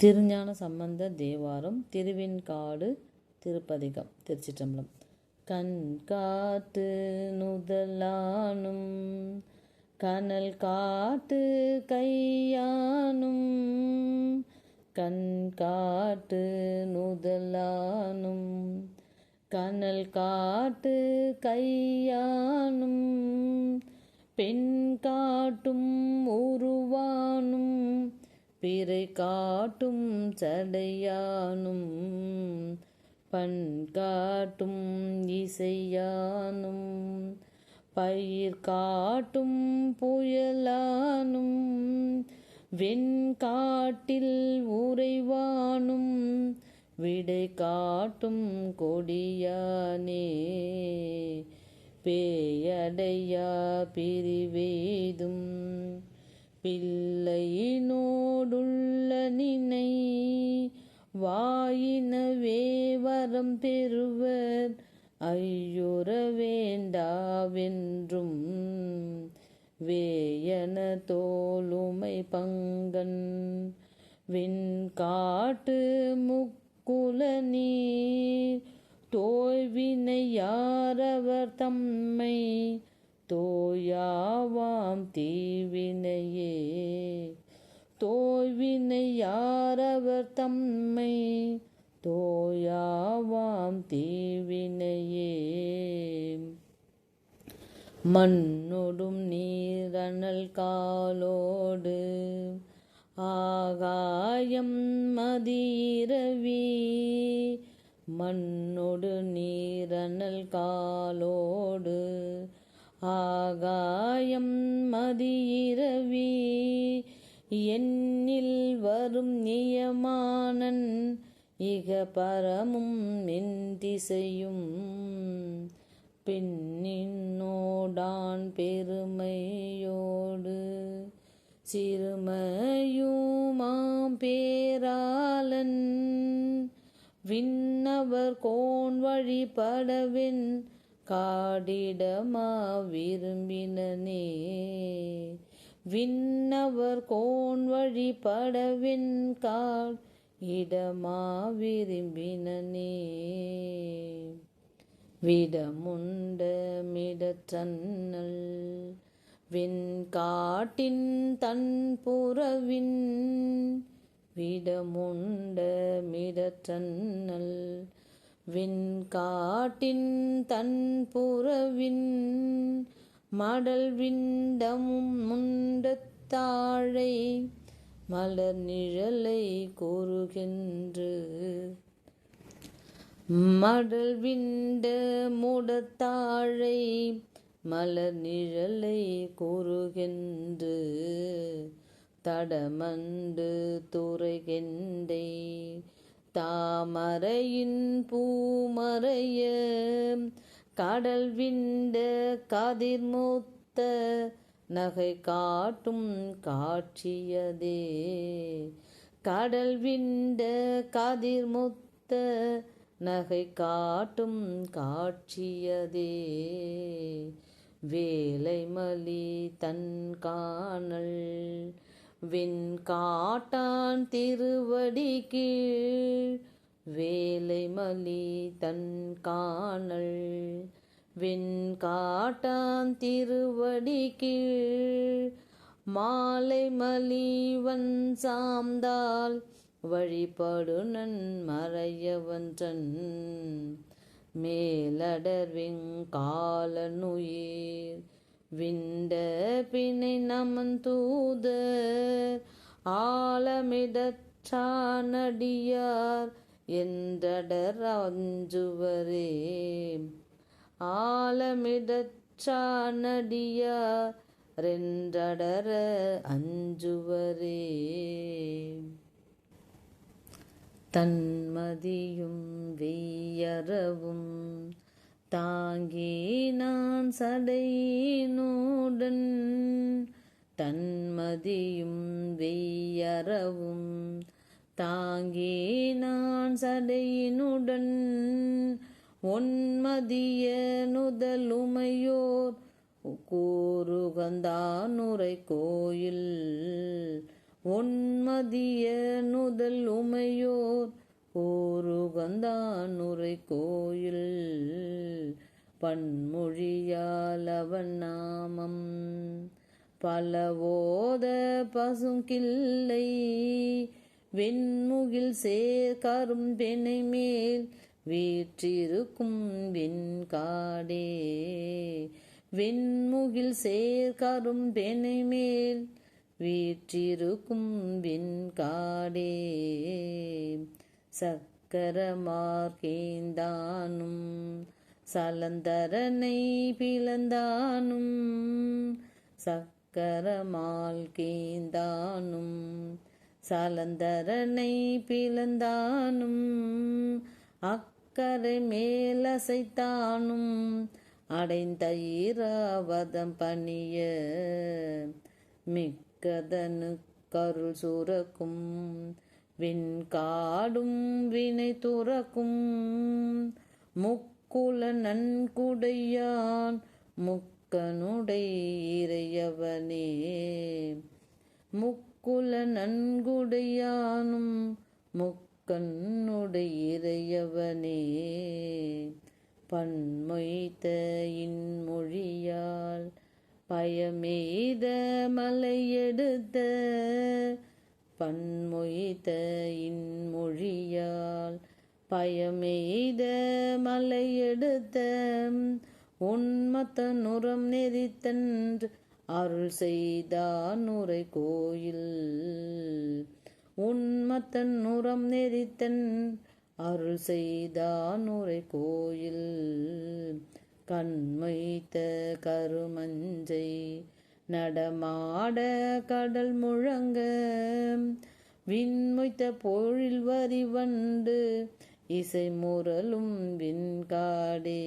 திருஞான சம்பந்த தேவாரம் திருவெண்காடு திருப்பதிகம் திருச்சிற்றம்பலம். கண் காட்டு நுதலானும் கனல் காட்டு கையானும் கண் காட்டு நுதலானும் கனல் காட்டு கையானும் பெண் காட்டும் உருவானும் பிறை காட்டும் சடையானும் பண் காட்டும் இசையானும் பயிர் காட்டும் புயலானும் வெண்காட்டில் உறைவானும் விடை காட்டும் கொடியானே. பேயடையா பிரிவேதும் பிள்ளையினோடுள்ள நினை வாயினவே வரம் பெறுவர். ஐயுற வேண்டாவென்றும் வேயன தோலுமை பங்கன் வெண்காட்டு முக்குல நீர் தோய்வினை யாரவர் தம்மை தோயாவாம் தீவினையே. தோய்வினை யாரவர் தம்மை? தோயாவாம் தீவினையே. மண்ணொடும் நீரணல் காலோடு ஆகாயம் மதிரவி. மண்ணொடு நீரணல் காலோடு ஆகாயம் மதியிரவி எண்ணில் வரும் நியமானன் இக பரமும் என் திசையும் பெண்ணின்னோடான் பெருமையோடு சிறுமையுமாம் பேராளன் விண்ணவர் கோன் வழிபடவின் காடிடமா விரும்பினனே. விண்ணவர் கோன் வழிபடவின் காட் இடமா விரும்பினனே. விடமுண்ட மிடற்றன்னல் விண்காட்டின் தன் புறவின். விடமுண்ட மிடற்றன்னல் வெண்காட்டின் தன் புறவின் மடல் விண்டமும் முண்டத்தாழை மலர் நிழலை கூறுகின்று. மடல் விண்ட முடத்தாழை மலர் நிழலை கூறுகின்று. தடமண்டு துறைகெண்டை தாமரையின் பூமறைய கடல் விண்ட கதிர்மூத்த நகை காட்டும் காட்சியதே. கடல் விண்ட கதிர்முத்த நகை காட்டும் காட்சியதே. வேலைமலி தன் காணல் வெண்காட்டான் திருவடி கீழ் வேலை மலி தன் காணல். வெண்காட்டான் திருவடி கீழ் மாலை மலிவன் சாம்தால் வழிபடுனன் மறையவன்றன் மேலடர் வெங்காலனுயிர் விண்ட பிணை நமன் தூதர் ஆலமிடற்றானடியார் என்றடர் அஞ்சுவரே. ஆலமிடற்றானடியார் ரென்றடர அஞ்சுவரே. தன்மதியும் வெய்யறவும் தாங்கி நான் சடையினுடன் தன்மதியும் வெய்யறவும். தாங்கி நான் சடையினுடன் ஒன்மதிய நுதலுமையோர். கூறுகந்தானுரை கோயில் ஒன்மதிய நுதல் உமையோர் ஓர் புகந்தானுரை கோயில். பன்மொழியால் அவன் நாமம். பலவோத பசுங்கில்லை. வெண்முகில் சேர் கரும்பெனை மேல் வீற்றிருக்கும் வெண்காடே. வெண்முகில் சேர் கரும்பெனை மேல் வீற்றிருக்கும் வெண்காடே. சக்கரமார்கேந்தானும் சலந்தரனை பிளந்தானும் சக்கரமால் கேந்தானும் சலந்தரனை பிளந்தானும் அக்கரை மேலசைத்தானும் அடைந்த ஈராவதம் பணிய மிக்கதனு கருள் சுரக்கும் விண்காடும் வினை துறக்கும். முக்குல நன்குடையான் முக்கனுடை இறையவனே. முக்குல நன்குடையானும் முக்கனுடை இறையவனே. பன்மொய்த்த இன்மொழியால் பயமெய்த மலையெடுத்த பன்மொய்த்த இன்மொழியால் பயமெய்த மலையெடுத்த உன்மத்த நுரம் நெறித்தன்று அருள் செய்தான் நுரை கோயில் உன்மத்தன் நுரம் நெறித்தன் அருள் செய்தான் நுரை கோயில் கண்மைத்த கருமஞ்சை நடமாட கடல் முழங்க. விண்முய்த்த பொழில் வரி வண்டு. இசை முரலும் விண்காடே.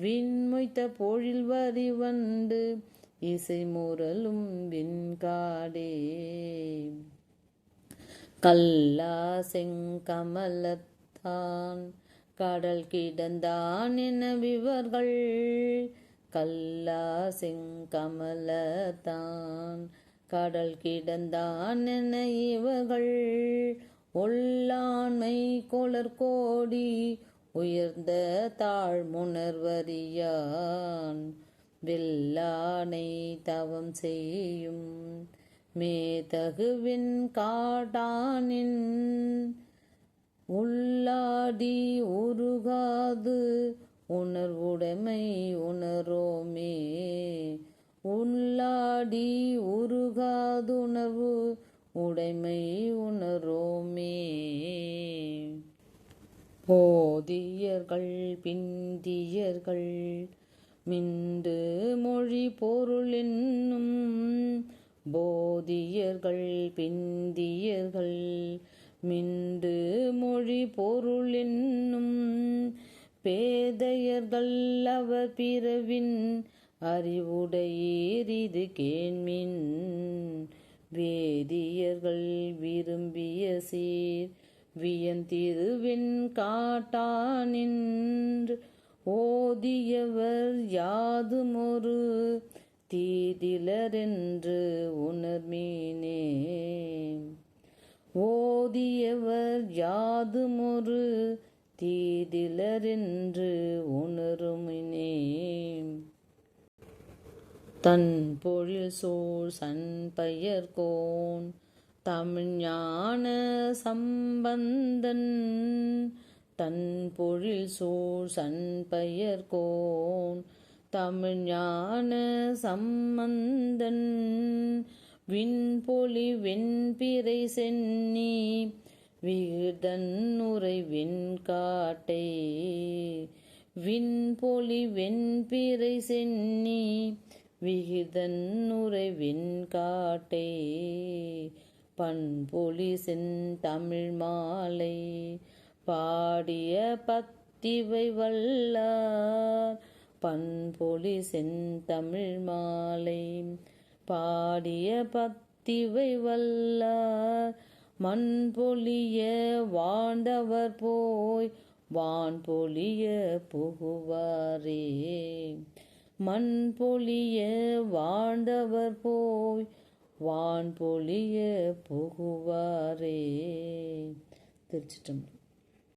விண்முய்த்த பொழில் வரி வண்டு. இசை முரலும் விண்காடே. கல்லா செங்கமலத்தான் கடல் கிடந்தான் என விவர்கள். கல்லா செங்கமலத்தான் கடல் கிடந்தான் என இவர்கள் ஒல்லாண்மை கொளர் கோடி உயர்ந்த தாழ்முணர்வறியான் வெல்லானை தவம் செய்யும் மேதகுவின் காடானின் உள்ளாடி உருகாது உணர்வுடைமை உணரோமே உள்ளாடி உருகாதுணர்வு உடைமை உணரோமே போதியர்கள் பிந்தியர்கள் மிண்டு மொழி பொருள் என்னும் போதியர்கள் பிந்தியர்கள் மிண்டு மொழி பொருள் என்னும் பேதையர்கள் அவர் பிறவின் அறிவுடையீரிது கேண்மின். வேதியர்கள் விரும்பிய சீர் வியந்திருவின் காட்டானின்று ஓதியவர் யாதுமொரு தீதிலரென்று உணர்மீனே. ஓதியவர் யாதுமொரு தீதிலரென்று உணருமினே தன் பொழில் சூழ் சண்பயர்கோன் தமிழ் தமிழ்ஞான சம்பந்தன். தன் பொழில் சூழ் சண்பயர்கோன் தமிழ் தமிழ்ஞான சம்பந்தன். விண்பொலி வெண்பிறை சென்னி. விகிதன் வெண்காட்டை விண்பொலி வெண்பிறை சென்னி விகிதன்னுரை வெண்காட்டை பண்பொலி செந்தமிழ் மாலை பாடிய பத்திவை வல்லார் பண்பொலி செந்தமிழ் மாலை பாடிய பத்திவை வல்லார். மண்பொழிய வாழ்ந்தவர் போய் வான்பொழிய புகுவாரே. மண்பொழிய வாழ்ந்தவர் போய் வான் பொழிய புகுவாரே. திருச்சிட்டம்பலம்